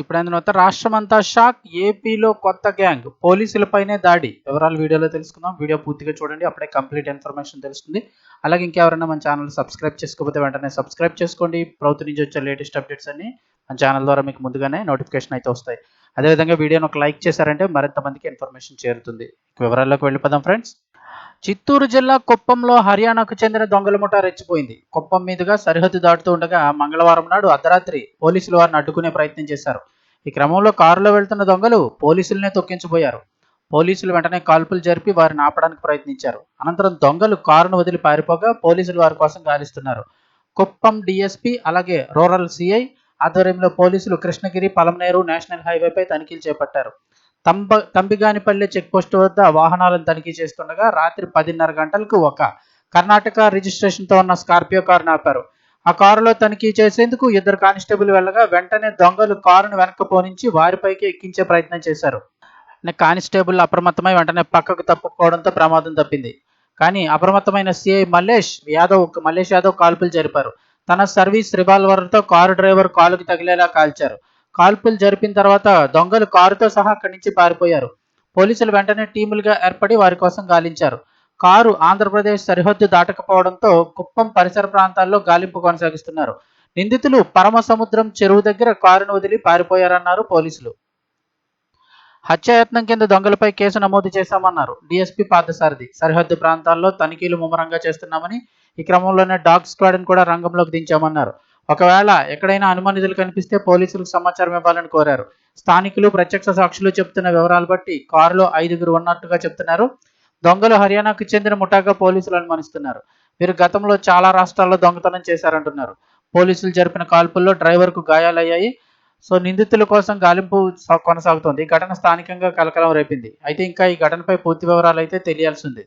ఇప్పుడైన తర్వాత రాష్ట్రమంతా షాక్ ఏపీలో కొత్త గ్యాంగ్ పోలీసులపైనే దాడి. వివరాలు వీడియోలో తెలుసుకుందాం. వీడియో పూర్తిగా చూడండి అప్పుడే కంప్లీట్ ఇన్ఫర్మేషన్ తెలుస్తుంది. అలాగే ఇంకెవరైనా మన ఛానల్ సబ్స్క్రైబ్ చేసుకోకపోతే వెంటనే సబ్స్క్రైబ్ చేసుకోండి. ప్రభుత్వం నుంచి వచ్చే లేటెస్ట్ అప్డేట్స్ అన్ని మన ఛానల్ ద్వారా మీకు ముందుగానే నోటిఫికేషన్ అయితే వస్తాయి. అదేవిధంగా వీడియోని ఒక లైక్ చేశారంటే మరింత మందికి ఇన్ఫర్మేషన్ చేరుతుంది. వివరాల్లోకి వెళ్ళిపోదాం ఫ్రెండ్స్. చిత్తూరు జిల్లా కుప్పంలో హర్యానాకు చెందిన దొంగల ముఠా రెచ్చిపోయింది. కుప్పం మీదుగా సరిహద్దు దాటుతూ ఉండగా మంగళవారం నాడు అర్ధరాత్రి పోలీసులు వారిని అడ్డుకునే ప్రయత్నం చేశారు. ఈ క్రమంలో కారులో వెళ్తున్న దొంగలు పోలీసులనే తొక్కించిపోయారు. పోలీసులు వెంటనే కాల్పులు జరిపి వారిని ఆపడానికి ప్రయత్నించారు. అనంతరం దొంగలు కారును వదిలి పారిపోగా పోలీసులు వారి కోసం గాలిస్తున్నారు. కుప్పం డిఎస్పీ అలాగే రూరల్ సిఐ ఆధ్వర్యంలో పోలీసులు కృష్ణగిరి పలమనేరు నేషనల్ హైవేపై తనిఖీలు చేపట్టారు. తంబ తంబిగానిపల్లి చెక్పోస్ట్ వద్ద వాహనాలను తనిఖీ చేస్తుండగా రాత్రి పదిన్నర గంటలకు ఒక కర్ణాటక రిజిస్ట్రేషన్తో ఉన్న స్కార్పియో కారును ఆపారు. ఆ కారులో తనిఖీ చేసేందుకు ఇద్దరు కానిస్టేబుల్ వెళ్ళగా వెంటనే దొంగలు కారును వెనక్కి పోనించి వారిపైకి ఎక్కించే ప్రయత్నం చేశారు. కానిస్టేబుల్ అప్రమత్తమై వెంటనే పక్కకు తప్పుకోవడంతో ప్రమాదం తప్పింది. కానీ అప్రమత్తమైన సిఐ మల్లేష్ యాదవ్ మల్లేష్ యాదవ్ కాల్పులు జరిపారు. తన సర్వీస్ రివాల్వర్తో కారు డ్రైవర్ కాలుకి తగిలేలా కాల్చారు. కాల్పులు జరిపిన తర్వాత దొంగలు కారుతో సహా అక్కడి నుంచి పారిపోయారు. పోలీసులు వెంటనే టీములుగా ఏర్పడి వారి కోసం గాలించారు. కారు ఆంధ్రప్రదేశ్ సరిహద్దు దాటకపోవడంతో కుప్పం పరిసర ప్రాంతాల్లో గాలింపు కొనసాగిస్తున్నారు. నిందితులు పరమ సముద్రం చెరువు దగ్గర కారును వదిలి పారిపోయారన్నారు పోలీసులు. హత్యాయత్నం కింద దొంగలపై కేసు నమోదు చేశామన్నారు డీఎస్పీ పార్థసారథి. సరిహద్దు ప్రాంతాల్లో తనిఖీలు ముమ్మరంగా చేస్తున్నామని ఈ క్రమంలోనే డాగ్ స్క్వాడ్ని కూడా రంగంలోకి దించామన్నారు. ఒకవేళ ఎక్కడైనా అనుమానితులు కనిపిస్తే పోలీసులకు సమాచారం ఇవ్వాలని కోరారు. స్థానికులు ప్రత్యక్ష సాక్షులు చెప్తున్న వివరాలు బట్టి కారులో ఐదుగురు ఉన్నట్టుగా చెప్తున్నారు దొంగలు హర్యానాకు చెందిన ముఠాగా పోలీసులు అనుమానిస్తున్నారు. వీరు గతంలో చాలా రాష్ట్రాల్లో దొంగతనం చేశారంటున్నారు. పోలీసులు జరిపిన కాల్పుల్లో డ్రైవర్కు గాయాలయ్యాయి. సో నిందితుల కోసం గాలింపు కొనసాగుతోంది. ఈ ఘటన స్థానికంగా కలకలం రేపింది. అయితే ఇంకా ఈ ఘటనపై పూర్తి వివరాలు అయితే తెలియాల్సింది